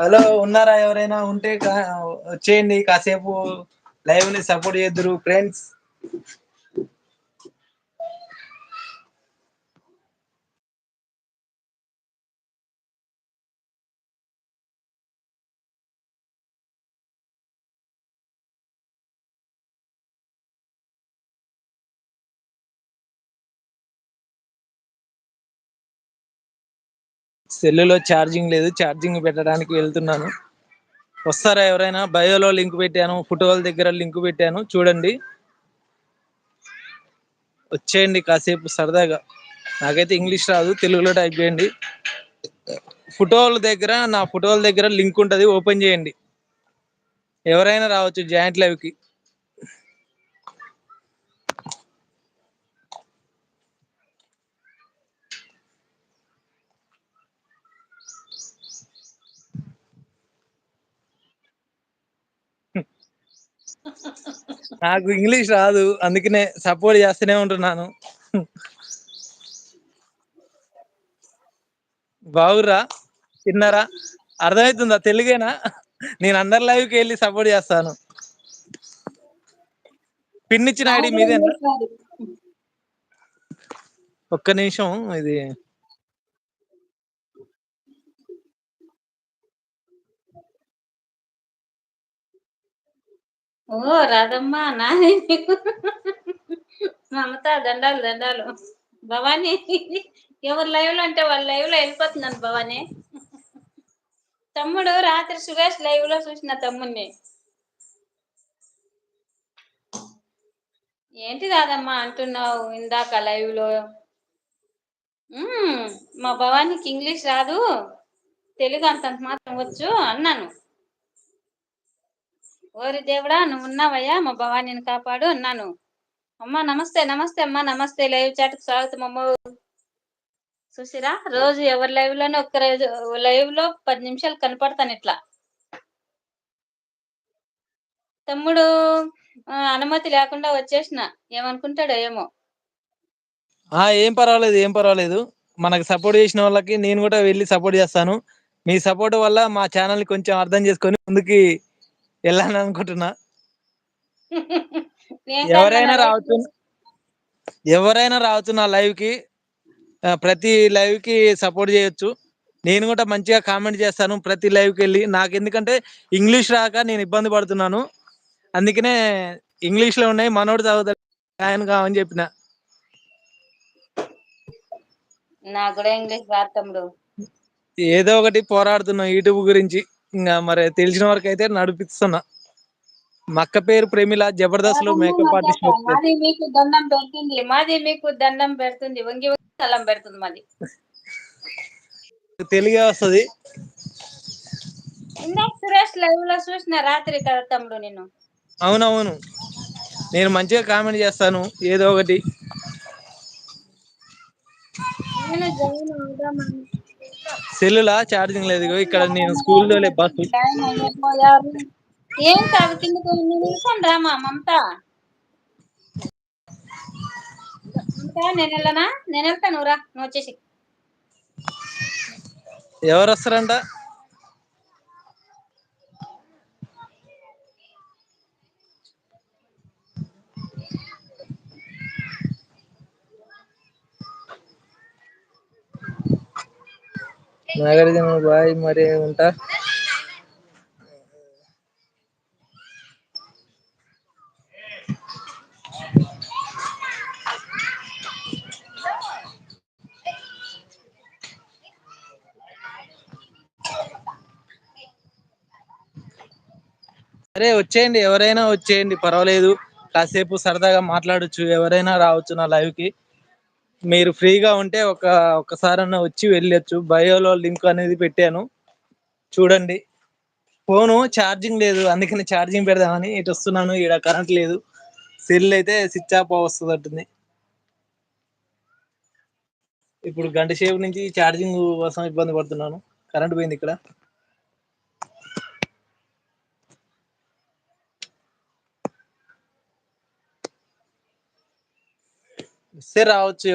Hello ఉన్నారా ఎవరైనా? ఉంటే వచ్చేయండి కాసేపు లైవ్ని సపోర్ట్ చేద్దరు. ఫ్రెండ్స్ సెల్లులో ఛార్జింగ్ లేదు ఛార్జింగ్ పెట్టడానికి వెళ్తున్నాను. వస్తారా ఎవరైనా? బయోలో లింక్ పెట్టాను ఫోటోల దగ్గర లింక్ పెట్టాను. చూడండి. వచ్చేయండి కాసేపు సరదాగా. నాకైతే ఇంగ్లీష్ రాదు తెలుగులో టైప్ చేయండి. ఫోటోల దగ్గర నా ఫోటోల దగ్గర లింక్ ఉంటుంది ఓపెన్ చేయండి. ఎవరైనా రావచ్చు జాయింట్ లైవ్ నాకు ఇంగ్లీష్ రాదు అందుకనే సపోర్ట్ చేస్తూనే ఉంటున్నాను. బాగుర్రా తిన్నారా? అర్థమవుతుందా తెలుగేనా? నేను అందరి లైవ్కి వెళ్ళి సపోర్ట్ చేస్తాను. పిన్ ఇచ్చిన ఐడి మీదేనా? ఒక్క నిమిషం ఇది ఓ రాదమ్మా నాని మమత దండాలు దండాలు. భవానీ ఎవరు లైవ్లో అంటే వాళ్ళ లైవ్లో వెళ్ళిపోతున్నాను భవానీ. తమ్ముడు రాత్రి సురేష్ లైవ్లో చూసిన తమ్ముడిని ఏంటి రాదమ్మా అంటున్నావు ఇందాక లైవ్లో మా భవానీకి ఇంగ్లీష్ రాదు. తెలుగు అంతంత మాత్రం వచ్చు అన్నాను. ఓరి దేవుడా నువ్వు ఉన్నావయ్యా? మా భవానీని కాపాడు అన్నాను. అమ్మా నమస్తే నమస్తే అమ్మా నమస్తే. లైవ్ చాట్ స్వాగతం అమ్మ. చూసిరా? రోజు ఎవరి లైవ్లోనే ఒక్క రోజు లైవ్లో పది నిమిషాలు కనపడతాను ఇట్లా. తమ్ముడు అనుమతి లేకుండా వచ్చేసిన. ఏమనుకుంటాడో ఏమో. ఆ ఏం పర్వాలేదు ఏం పర్వాలేదు. మనకు సపోర్ట్ చేసిన వాళ్ళకి నేను కూడా వెళ్ళి సపోర్ట్ చేస్తాను. మీ సపోర్ట్ వల్ల మా ఛానల్ కొంచెం అర్థం చేసుకొని ముందుకి వెళ్ళాలని అనుకుంటున్నా. నేను ఎవరైనా రావచ్చు. ఎవరైనా రావచ్చు నా లైవ్కి. ప్రతి లైవ్కి సపోర్ట్ చేయొచ్చు. నేను కూడా మంచిగా కామెంట్ చేస్తాను. ప్రతి లైవ్కి వెళ్ళి. నాకు ఎందుకంటే ఇంగ్లీష్ రాక నేను ఇబ్బంది పడుతున్నాను. అందుకనే ఇంగ్లీష్లో ఉన్నాయి. మనోడు చదువుతాడు. ఆయన కావని చెప్పిన. నాకు కూడా ఇంగ్లీష్ రాదు ఏదో ఒకటి పోరాడుతున్నా. యూట్యూబ్ గురించి. ఇంకా మరి తెలిసిన వరకు అయితే నడిపిస్తున్నా. మా అక్క పేరు ప్రేమిల జబర్దస్త్లో మేకప్ ఆర్టిస్ట్. మాది మీకు దండం పెడుతుంది. మాది మీకు దండం పెడుతుంది. వంగి వంగి సలాం పెడుతుంది మాది. తెలుగే వస్తది. ఇందాక సురేష్ లైవ్లో చూసిన రాత్రి కదా తమ్ముడు నేను అవునవును. నేను మంచిగా కామెంట్ చేస్తాను. ఏదో ఒకటి. నేను జాయిన్ అవుదామని. సెల్లులా? ఛార్జింగ్ లేదు ఇక్కడ నేను స్కూల్లో బస్సు అయిపోయారు ఏం కాదు కిందకి నేను వెళ్తాను రామా మమత. నేను వెళ్ళనా? నేను వెళ్తాను రా. నువ్వు వచ్చేసి. ఎవరు వస్తారంట నాగార్జున బాయ్ మరి ఉంటా. అరే వచ్చేయండి ఎవరైనా వచ్చేయండి పర్వాలేదు. కాసేపు సరదాగా మాట్లాడొచ్చు ఎవరైనా రావచ్చు నా లైవ్కి మీరు ఫ్రీగా ఉంటే ఒక ఒకసారన్నా వచ్చి వెళ్ళొచ్చు. బయోలో లింక్ అనేది పెట్టాను. చూడండి. ఫోను ఛార్జింగ్ లేదు. అందుకని ఛార్జింగ్ పెడదామని ఇటు వస్తున్నాను. ఇక్కడ కరెంట్ లేదు. సెల్ అయితే స్విచ్ ఆఫ్ వస్తుంది ఇప్పుడు గంట సేపు నుంచి ఛార్జింగ్ కోసం ఇబ్బంది పడుతున్నాను. కరెంట్ పోయింది ఇక్కడ. సరే రావచ్చు.